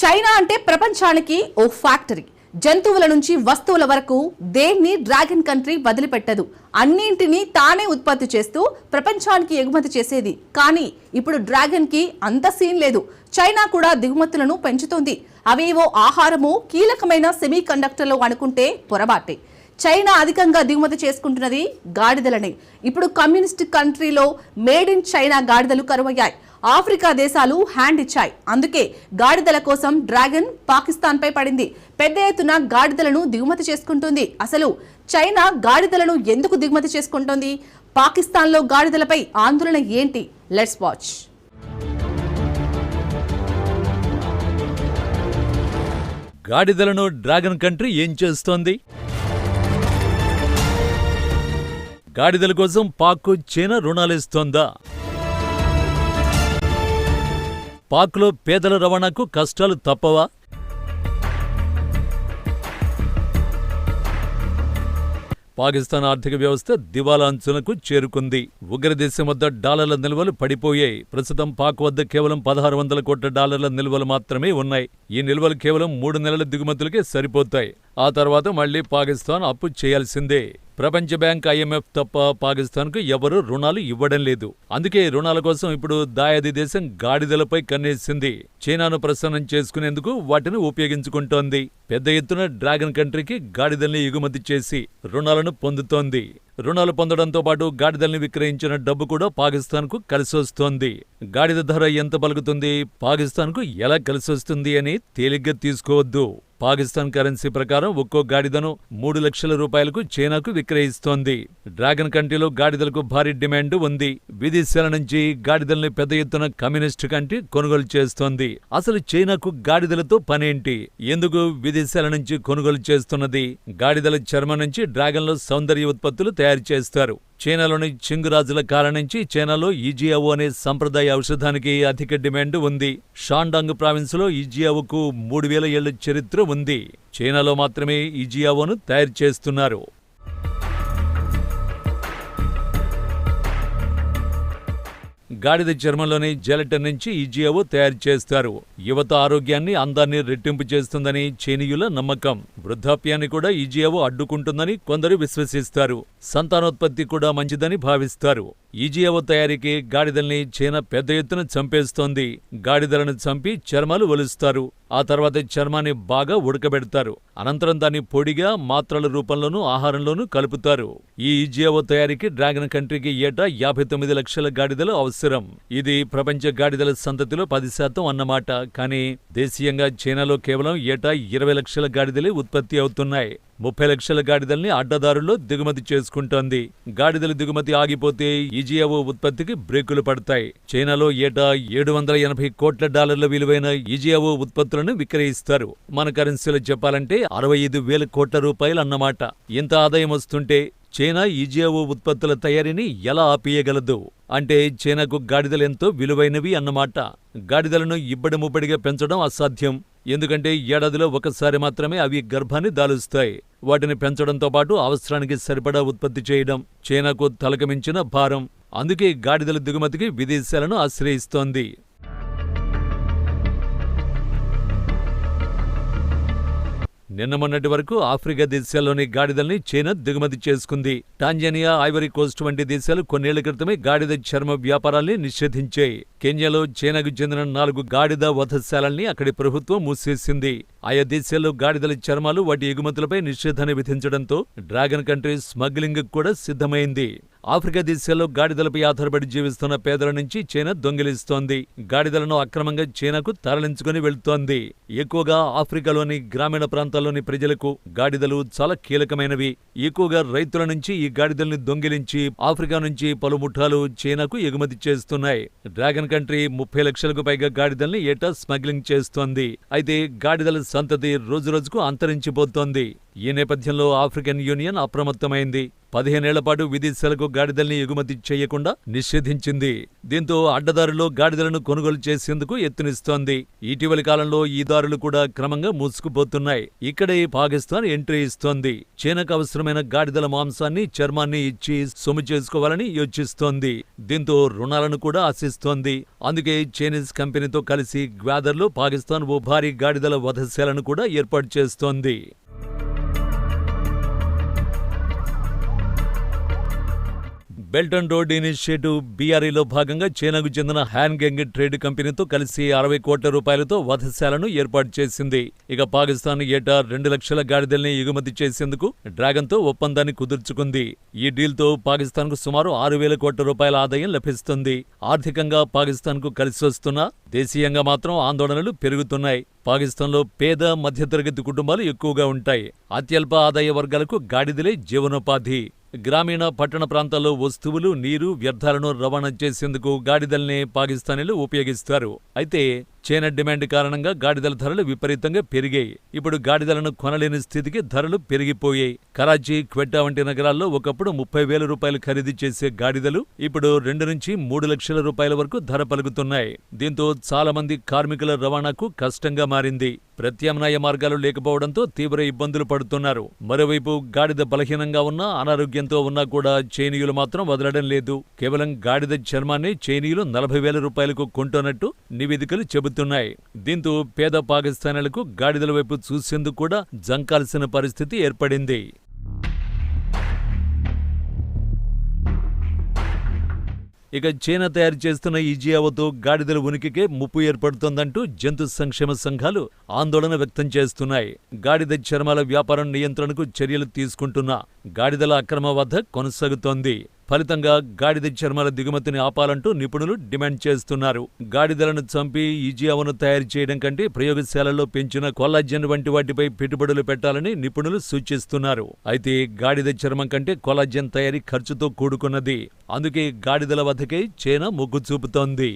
China అంటే ప్రపంచానికి ఓ factory. జంతువుల నుంచి వస్తువుల వరకు దేన్ని డ్రాగన్ కంట్రీ వదిలిపెట్టదు. అన్నింటినీ తానే ఉత్పత్తి చేస్తూ ప్రపంచానికి ఎగుమతి చేసేది. కానీ ఇప్పుడు డ్రాగన్కి అంత సీన్ లేదు. చైనా కూడా దిగుమతులను పెంచుతోంది. అవేవో ఆహారము కీలకమైన సెమీ కండక్టర్లు అనుకుంటే పొరబాటే చైనా అధికంగా దిగుమతి చేసుకుంటున్నది గాడిదలనే. ఇప్పుడు కమ్యూనిస్ట్ కంట్రీలో మేడ్ ఇన్ చైనా గాడిదలు కరువయ్యాయి. ఆఫ్రికా దేశాలు హ్యాండ్ ఇచ్చాయి. అందుకే గాడిదల కోసం డ్రాగన్ పాకిస్తాన్ పై పడింది. పెద్ద ఎత్తున గాడిదలను దిగుమతి చేసుకుంటుంది. అసలు చైనా గాడిదలను ఎందుకు దిగుమతి చేసుకుంటోంది? పాకిస్తాన్లో గాడిదలపై ఆందోళన ఏంటి? లెట్స్ వాచ్ గాడిదలను డ్రాగన్ కంట్రీ ఏం చేస్తోంది? గాడిదల కోసం పాక్కు చైనా రుణాలిస్తోందా పాక్లో పేదల రవాణాకు కష్టాలు తప్పవా? పాకిస్తాన్ ఆర్థిక వ్యవస్థ దివాలా అంచులకు చేరుకుంది. ఉగ్రదేశం వద్ద డాలర్ల నిల్వలు పడిపోయాయి. ప్రస్తుతం పాక్ వద్ద కేవలం పదహారు వందల కోట్ల డాలర్ల నిల్వలు మాత్రమే ఉన్నాయి. ఈ నిల్వలు కేవలం మూడు నెలల దిగుమతులకే సరిపోతాయి. ఆ తర్వాత మళ్ళీ పాకిస్తాన్ అప్పు చేయాల్సిందే. ప్రపంచ బ్యాంక్ ఐఎంఎఫ్ తప్ప పాకిస్తాన్కు ఎవరూ రుణాలు ఇవ్వడం లేదు. అందుకే రుణాల కోసం ఇప్పుడు దాయాది దేశం గాడిదలపై కన్నేసింది. చైనాను ప్రసన్నం చేసుకునేందుకు వాటిని ఉపయోగించుకుంటోంది. పెద్ద ఎత్తున డ్రాగన్ కంట్రీకి గాడిదల్ని ఎగుమతి చేసి రుణాలను పొందుతోంది. రుణాలు పొందడంతో పాటు గాడిదల్ని విక్రయించిన డబ్బు కూడా పాకిస్తాన్కు కలిసొస్తోంది. గాడిద ధర ఎంత పలుకుతుంది? పాకిస్తాన్కు ఎలా కలిసొస్తుంది అని తేలిగ్గా తీసుకోవద్దు. పాకిస్తాన్ కరెన్సీ ప్రకారం ఒక్కో గాడిదను మూడు లక్షల రూపాయలకు చైనాకు విక్రయిస్తోంది. డ్రాగన్ కంట్రీలో గాడిదలకు భారీ డిమాండ్ ఉంది. విదేశాల నుంచి గాడిదల్ని పెద్ద ఎత్తున కమ్యూనిస్ట్ కంటి కొనుగోలు చేస్తోంది. అసలు చైనాకు గాడిదలతో పనేంటి? ఎందుకు విదేశాల నుంచి కొనుగోలు చేస్తున్నది? గాడిదల చర్మం నుంచి డ్రాగన్లో సౌందర్య ఉత్పత్తులు తయారు చేస్తారు. చైనాలోని చింగురాజుల కాలం నుంచి చైనాలో ఈజియావో అనే సంప్రదాయ ఔషధానికి అధిక డిమాండ్ ఉంది. షాండాంగ్ ప్రావిన్స్లో ఈజియావోకు మూడు వేల ఏళ్ళ చరిత్ర ఉంది. చైనాలో మాత్రమే ఈజియావోను తయారు చేస్తున్నారు. గాడిద చర్మంలోని జెలటన్ నుంచి ఈజియావో తయారు చేస్తారు. యువత ఆరోగ్యాన్ని అందాన్ని రెట్టింపు చేస్తుందని చైనీయుల నమ్మకం. వృద్ధాప్యాన్ని కూడా ఈజియావో అడ్డుకుంటుందని కొందరు విశ్వసిస్తారు. సంతానోత్పత్తి కూడా మంచిదని భావిస్తారు. ఈజియావో తయారీకి గాడిదల్ని చైనా పెద్ద ఎత్తున చంపేస్తోంది. గాడిదలను చంపి చర్మాలు ఒలుస్తారు. ఆ తర్వాత చర్మాన్ని బాగా ఉడకబెడతారు. అనంతరం దాన్ని పొడిగా మాత్రల రూపంలోనూ ఆహారంలోనూ కలుపుతారు. ఈ ఈజియావో తయారీకి డ్రాగన్ కంట్రీకి ఏటా యాభై తొమ్మిది లక్షల గాడిదలు అవసరం. ఇది ప్రపంచ గాడిదల సంతతిలో పది శాతం అన్నమాట. కానీ దేశీయంగా చైనాలో కేవలం ఏటా ఇరవై లక్షల గాడిదలే ఉత్పత్తి అవుతున్నాయి. ముప్పై లక్షల గాడిదల్ని అడ్డదారుల్లో దిగుమతి చేసుకుంటోంది. గాడిదల దిగుమతి ఆగిపోతే ఈజియావో ఉత్పత్తికి బ్రేకులు పడతాయి. చైనాలో ఏటా ఏడు వందల ఎనభై కోట్ల డాలర్ల విలువైన ఈజియావో ఉత్పత్తులను విక్రయిస్తారు. మన కరెన్సీలో చెప్పాలంటే అరవై ఐదు వేల కోట్ల రూపాయలు అన్నమాట. ఇంత ఆదాయం వస్తుంటే చైనా ఈజియావో ఉత్పత్తుల తయారీని ఎలా ఆపేయగలదు అంటే చైనాకు గాడిదలెంతో విలువైనవి అన్నమాట. గాడిదలను ఇబ్బడి ముబ్బడిగా పెంచడం అసాధ్యం. ఎందుకంటే ఏడాదిలో ఒకసారి మాత్రమే అవి గర్భాన్ని దాలుస్తాయి. వాటిని పెంచడంతో పాటు అవసరానికి సరిపడా ఉత్పత్తి చేయడం చైనాకు తలకమించిన భారం. అందుకే గాడిదల దిగుమతికి విదేశాలను ఆశ్రయిస్తోంది. నిన్న మొన్నటి వరకు ఆఫ్రికా దేశాల్లోని గాడిదల్ని చైనా దిగుమతి చేసుకుంది. టాంజానియా ఐవరీ కోస్ట్ వంటి దేశాలు కొన్నేళ్ళ క్రితమే గాడిద చర్మ వ్యాపారాల్ని నిషేధించాయి. కెన్యాలో చైనాకు చెందిన నాలుగు గాడిద వధశాలల్ని అక్కడి ప్రభుత్వం మూసేసింది. ఆయా దేశాల్లో గాడిదల చర్మాలు వాటి ఎగుమతులపై నిషేధాన్ని విధించడంతో డ్రాగన్ కంట్రీ స్మగ్లింగ్ కూడా సిద్ధమైంది. ఆఫ్రికా దేశాల్లో గాడిదలపై ఆధారపడి జీవిస్తున్న పేదల నుంచి చైనా దొంగిలిస్తోంది. గాడిదలను అక్రమంగా చైనాకు తరలించుకుని వెళుతోంది. ఎక్కువగా ఆఫ్రికాలోని గ్రామీణ ప్రాంతాల్లోని ప్రజలకు గాడిదలు చాలా కీలకమైనవి. ఎక్కువగా రైతుల నుంచి ఈ గాడిదల్ని దొంగిలించి ఆఫ్రికా నుంచి పలు ముఠాలు చైనాకు ఎగుమతి చేస్తున్నాయి. డ్రాగన్ కంట్రీ ముప్పై లక్షలకు పైగా గాడిదల్ని ఏటా స్మగ్లింగ్ చేస్తోంది. అయితే గాడిదల సంతతి రోజురోజుకు అంతరించిపోతోంది. ఈ నేపథ్యంలో ఆఫ్రికన్ యూనియన్ అప్రమత్తమైంది. పదిహేనేళ్ళ పాటు విదేశాలకు గాడిదల్ని ఎగుమతి చేయకుండా నిషేధించింది. దీంతో అడ్డదారులో గాడిదలను కొనుగోలు చేసేందుకు ఎత్తునిస్తోంది ఇటీవలి కాలంలో ఈ దారులు కూడా క్రమంగా మూసుకుపోతున్నాయి. ఇక్కడే పాకిస్తాన్ ఎంట్రీ ఇస్తోంది. చైనాకు అవసరమైన గాడిదల మాంసాన్ని చర్మాన్ని ఇచ్చి సొమ్ము చేసుకోవాలని యోచిస్తోంది. దీంతో రుణాలను కూడా ఆశిస్తోంది. అందుకే చైనీస్ కంపెనీతో కలిసి గ్వాదర్లో పాకిస్తాన్ ఓ భారీ గాడిదల వధశాలను కూడా ఏర్పాటు చేస్తోంది. బెల్ట్ అండ్ రోడ్ ఇనిషియేటివ్ బీఆర్ఈలో భాగంగా చైనాకు చెందిన హ్యాన్గెంగ్ ట్రేడ్ కంపెనీతో కలిసి అరవై కోట్ల రూపాయలతో వధశాలను ఏర్పాటు చేసింది. ఇక పాకిస్తాన్ ఏటా రెండు లక్షల గాడిదల్ని ఎగుమతి చేసేందుకు డ్రాగన్తో ఒప్పందాన్ని కుదుర్చుకుంది. ఈ డీల్తో పాకిస్తాన్కు సుమారు ఆరు వేల కోట్ల రూపాయల ఆదాయం లభిస్తుంది. ఆర్థికంగా పాకిస్తాన్కు కలిసి వస్తున్న దేశీయంగా మాత్రం ఆందోళనలు పెరుగుతున్నాయి. పాకిస్తాన్లో పేద మధ్యతరగతి కుటుంబాలు ఎక్కువగా ఉంటాయి. అత్యల్ప ఆదాయ వర్గాలకు గాడిదలే జీవనోపాధి. గ్రామీణ పట్టణ ప్రాంతాల్లో వస్తువులు నీరు వ్యర్థాలను రవాణా చేసేందుకు గాడిదల్నే పాకిస్తానీలు ఉపయోగిస్తారు. అయితే చైనా డిమాండ్ కారణంగా గాడిదల ధరలు విపరీతంగా పెరిగాయి. ఇప్పుడు గాడిదలను కొనలేని స్థితికి ధరలు పెరిగిపోయాయి. కరాచీ క్వెట్టా వంటి నగరాల్లో ఒకప్పుడు ముప్పై వేల రూపాయలు ఖరీదు చేసే గాడిదలు ఇప్పుడు రెండు నుంచి మూడు లక్షల రూపాయల వరకు ధర పలుకుతున్నాయి. దీంతో చాలా మంది కార్మికుల రవాణాకు కష్టంగా మారింది. ప్రత్యామ్నాయ మార్గాలు లేకపోవడంతో తీవ్ర ఇబ్బందులు పడుతున్నారు. మరోవైపు గాడిద బలహీనంగా ఉన్నా అనారోగ్యంతో ఉన్నా కూడా చైనీయులు మాత్రం వదలడం లేదు. కేవలం గాడిద చర్మాన్ని చైనీయులు నలభై వేల రూపాయలకు కొంటున్నట్టు నివేదికలు చెబుతున్నాయి. దీంతో పేద పాకిస్తానీలకు గాడిదల వైపు చూసేందుకు కూడా జంకాల్సిన పరిస్థితి ఏర్పడింది. ఇక చైనా తయారు చేస్తున్న ఈ జియావతో గాడిదల ఉనికికే ముప్పు ఏర్పడుతోందంటూ జంతు సంక్షేమ సంఘాలు ఆందోళన వ్యక్తం చేస్తున్నాయి. గాడిద చర్మాల వ్యాపారం నియంత్రణకు చర్యలు తీసుకుంటున్నా గాడిదల అక్రమ వద్ద కొనసాగుతోంది. ఫలితంగా గాడిద చర్మాల దిగుమతిని ఆపాలంటూ నిపుణులు డిమాండ్ చేస్తున్నారు. గాడిదలను చంపి ఈజియావను తయారు చేయడం కంటే ప్రయోగశాలల్లో పెంచిన కొల్లాజెన్ వంటి వాటిపై పెట్టుబడులు పెట్టాలని నిపుణులు సూచిస్తున్నారు. అయితే గాడిద చర్మం కంటే కొల్లాజెన్ తయారీ ఖర్చుతో కూడుకున్నది. అందుకే గాడిదల వద్దకే చైనా మొగ్గు చూపుతోంది.